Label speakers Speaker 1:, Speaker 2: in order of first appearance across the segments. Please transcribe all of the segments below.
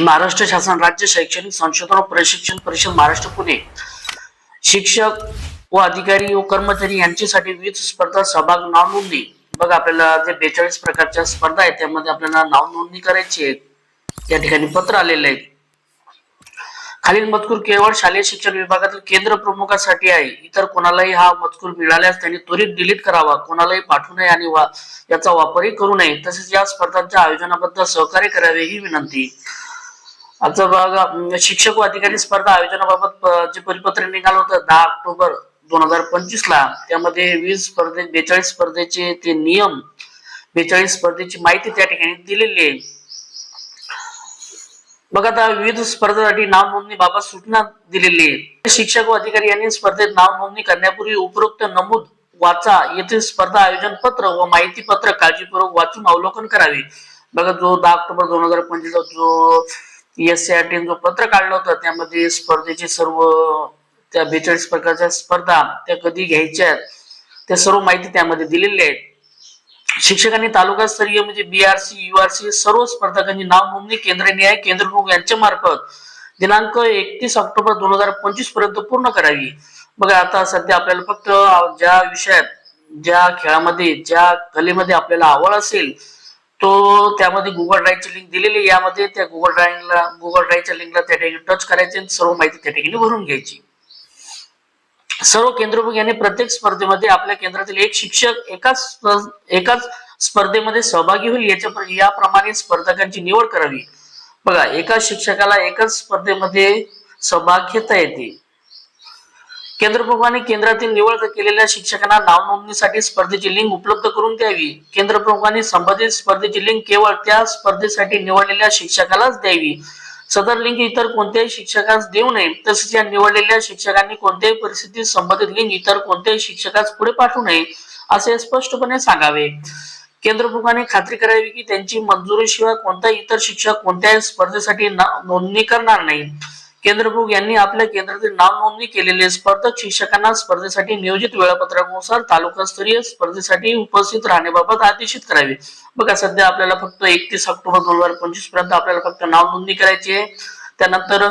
Speaker 1: महाराष्ट्र शासन राज्य शैक्षणिक संशोधन व प्रशिक्षण परिषद महाराष्ट्र पुणे. शिक्षक व अधिकारी व कर्मचारी यांच्यासाठी विविध स्पर्धा सहभाग नाव नोंदणी बघा आपल्याला जे बेचाळीस प्रकारच्या स्पर्धा आहेत त्यामध्ये आपल्याला नाव नोंदणी करायची आहे. या ठिकाणी पत्र आलेले आहे. खालील मजकूर केवळ शालेय शिक्षण विभागातील केंद्र प्रमुखासाठी आहे. इतर कोणालाही हा मजकूर मिळाल्यास त्यांनी त्वरित डिलीट करावा. कोणालाही पाठवू नये आणि वा- याचा वापरही करू नये. तसेच या स्पर्धांच्या आयोजनाबद्दल सहकार्य करावे ही विनंती. आजचा भाग शिक्षक व अधिकारी स्पर्धा आयोजनाबाबत जे परिपत्र निघालं होतं दहा ऑक्टोबर दोन हजार पंचवीस ला त्यामध्ये वीस स्पर्धे बेचाळीस स्पर्धेचे ते नियम बेचाळीस स्पर्धेची माहिती त्या ठिकाणी दिलेली आहे. बघ आता विविध स्पर्धेसाठी नाव नोंदणी बाबत सूचना दिलेली आहे. शिक्षक व अधिकारी यांनी स्पर्धेत नाव नोंदणी करण्यापूर्वी उपरोक्त नमूद वाचा येथील स्पर्धा आयोजन पत्र व माहिती पत्र काळजीपूर्वक वाचून अवलोकन करावे. बघा जो दहा ऑक्टोबर दोन हजार पंचवीस जो एस जो पत्र काढलं होतं त्यामध्ये स्पर्धेचे सर्व त्या बेचाळीस प्रकारच्या स्पर्धा त्या कधी घ्यायच्या त्या सर्व माहिती त्यामध्ये दिलेली आहेत. शिक्षकांनी तालुका स्तरीय म्हणजे बीआरसी युआरसी सर्व स्पर्धकांची नाव नोंदणी केंद्रनिहाय केंद्र प्रमुख यांच्या मार्फत दिनांक एकतीस ऑक्टोबर दोन हजार पंचवीसपर्यंत पूर्ण करावी. बघा आता सध्या आपल्याला फक्त ज्या विषयात ज्या खेळामध्ये ज्या कलेमध्ये आपल्याला आवड असेल तो त्यामध्ये गुगल ड्राईव्हची लिंक दिलेली यामध्ये त्या गुगल ड्राईव्हला गुगल ड्राईव्हच्या लिंकला त्या ठिकाणी टच करायचे आणि सर्व माहिती त्या ठिकाणी भरून घ्यायची. सर्व केंद्रप्रमुख यांनी प्रत्येक स्पर्धेमध्ये आपल्या केंद्रातील एक शिक्षक एकाच एकाच स्पर्धेमध्ये सहभागी होईल. याच्या याप्रमाणे स्पर्धकांची निवड करावी. बघा एका शिक्षकाला एकाच स्पर्धेमध्ये सहभाग घेता येते. केंद्रप्रमुखांनी केंद्रातील निवड केलेल्या शिक्षकांना नावनोंदणीसाठी स्पर्धेची लिंक उपलब्ध करून द्यावी. केंद्रप्रमुखांनी संबंधित स्पर्धेची लिंक केवळ त्या स्पर्धेसाठी निवडलेल्या शिक्षकालाच द्यावी. सदर लिंक इतर कोणत्याही शिक्षकास देऊ नये तसेच या निवडलेल्या शिक्षकांनी कोणत्याही परिस्थितीत संबंधित लिंक इतर कोणत्याही शिक्षकास पुढे पाठवू नये असे स्पष्टपणे सांगावे. केंद्रप्रमुखांनी खात्री करावी की त्यांची मंजुरीशिवाय कोणताही इतर शिक्षक कोणत्याही स्पर्धेसाठी नोंदणी करणार नाही. केंद्रभोग यांनी आपल्या केंद्रातील नाव नोंदणी केलेले स्पर्धक शिक्षकांना स्पर्धेसाठी नियोजित वेळापत्रकानुसार तालुकास्तरीय स्पर्धेसाठी उपस्थित राहण्याबाबत आदेशित करावे. बघा सध्या आपल्याला फक्त एकतीस ऑक्टोबर दोन हजार पंचवीसपर्यंत आपल्याला फक्त नाव नोंदणी करायची आहे. त्यानंतर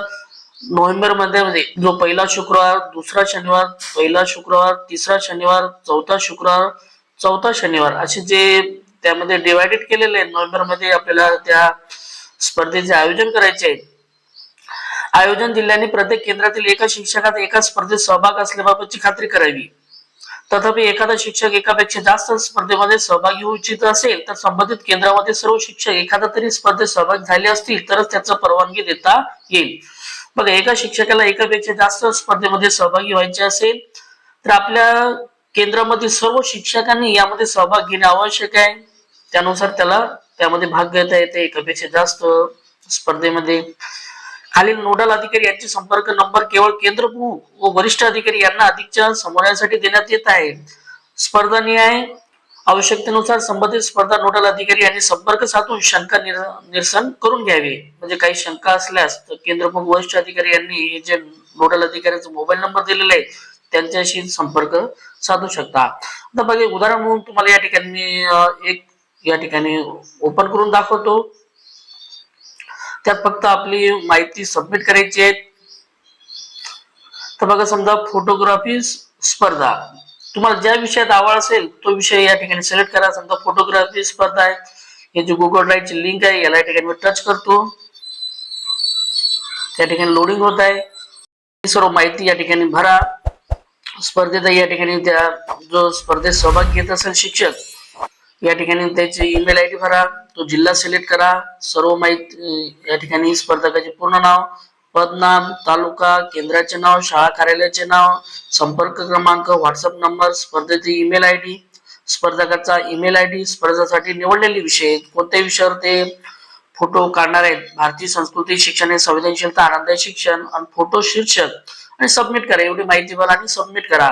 Speaker 1: नोव्हेंबरमध्ये म्हणजे जो पहिला शुक्रवार दुसरा शनिवार पहिला शुक्रवार तिसरा शनिवार चौथा शुक्रवार चौथा शनिवार असे जे त्यामध्ये डिवायडेड केलेले आहेत. नोव्हेंबरमध्ये आपल्याला त्या स्पर्धेचे आयोजन करायचे आहे. आयोजन दिल्याने प्रत्येक केंद्रातील एका शिक्षकात एका स्पर्धेत सहभाग असल्याबाबतची खात्री करावी. तथापि एखादा शिक्षक एकापेक्षा जास्त स्पर्धेमध्ये सहभागी होऊ इच्छित असेल तर संबंधित केंद्रामध्ये सर्व शिक्षक एखादा तरी स्पर्धेत सहभागी झाले असतील तरच त्याचा परवानगी देता येईल. बघा एका शिक्षकाला एकापेक्षा जास्त स्पर्धेमध्ये सहभागी व्हायचे असेल तर आपल्या केंद्रामधील सर्व शिक्षकांनी यामध्ये सहभाग घेणे आवश्यक आहे. त्यानुसार त्याला त्यामध्ये भाग घेता येते एकापेक्षा जास्त स्पर्धेमध्ये. खालील नोडल अधिकारी यांचे संपर्क नंबर केवळ केंद्र प्रमुख व वरिष्ठ अधिकारी यांना अधिकच्या समन्वयासाठी देण्यात येत आहे. स्पर्धा न्याय आवश्यकतेनुसार संबंधित स्पर्धा नोडल अधिकारी यांनी संपर्क साधून शंका निर- निरसन करून घ्यावे. म्हणजे काही शंका असल्यास तर केंद्र प्रमुख वरिष्ठ अधिकारी यांनी हे जे नोडल अधिकाऱ्यांचा मोबाईल नंबर दिलेला आहे त्यांच्याशी संपर्क साधू शकता. आता बघा उदाहरण म्हणून तुम्हाला या ठिकाणी एक या ठिकाणी ओपन करून दाखवतो. त्यात फक्त आपली माहिती सबमिट करायची आहे. तर बघा समजा फोटोग्राफी स्पर्धा. तुम्हाला ज्या विषयात आवड असेल तो विषय या ठिकाणी सिलेक्ट करा. समजा फोटोग्राफी स्पर्धा आहे. हे गुगल ड्राईव्हची लिंक आहे याला या ठिकाणी मी टच करतो. त्या ठिकाणी लोडिंग होत आहे. ही सर्व माहिती या ठिकाणी भरा. स्पर्धेत या ठिकाणी त्या जो स्पर्धेत सहभाग घेत असेल शिक्षक या ठिकाणी त्याची ईमेल आय डी भरा तो जिल्हा सिलेक्ट करा. सर्व माहिती या ठिकाणी स्पर्धकाचे पूर्ण नाव पदनाम तालुका केंद्राचे नाव शाळा कार्यालयाचे नाव संपर्क क्रमांक व्हॉट्सअप नंबर स्पर्धेची ईमेल आय डी स्पर्धकाचा ईमेल आय डी स्पर्धेसाठी निवडलेले विषय कोणत्या विषयावर ते फोटो काढणार आहेत? भारतीय संस्कृती शिक्षण हे संवेदनशीलता आनंदाय शिक्षण आणि फोटो शीर्षक. आणि सबमिट करा. एवढी माहिती भरा आणि सबमिट करा.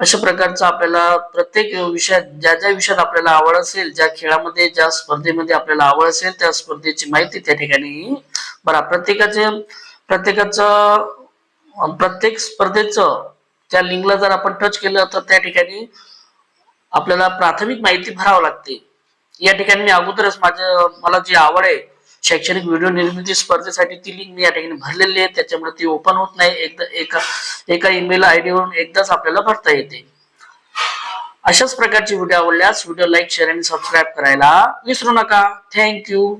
Speaker 1: अशा प्रकारचं आपल्याला प्रत्येक विषयात ज्या ज्या विषयात आपल्याला आवड असेल ज्या खेळामध्ये ज्या स्पर्धेमध्ये आपल्याला आवड असेल त्या स्पर्धेची माहिती त्या ठिकाणी बरा प्रत्येकाचे प्रत्येकाचं प्रत्येक स्पर्धेचं त्या लिंकला जर आपण टच केलं तर त्या ठिकाणी आपल्याला प्राथमिक माहिती भरावं लागते. या ठिकाणी मी अगोदरच माझं मला जी आवड आहे शैक्षणिक व्हिडिओ निर्मिती स्पर्धेसाठी ती लिंक मी या ठिकाणी भरलेली आहे. त्याच्यामुळे ती ओपन होत नाही. एकदा एका एका ईमेल आय वरून एकदाच आपल्याला भरता येते. अशाच प्रकारची व्हिडिओ आवडल्यास व्हिडिओ लाईक शेअर आणि सबस्क्राईब करायला विसरू नका. थँक्यू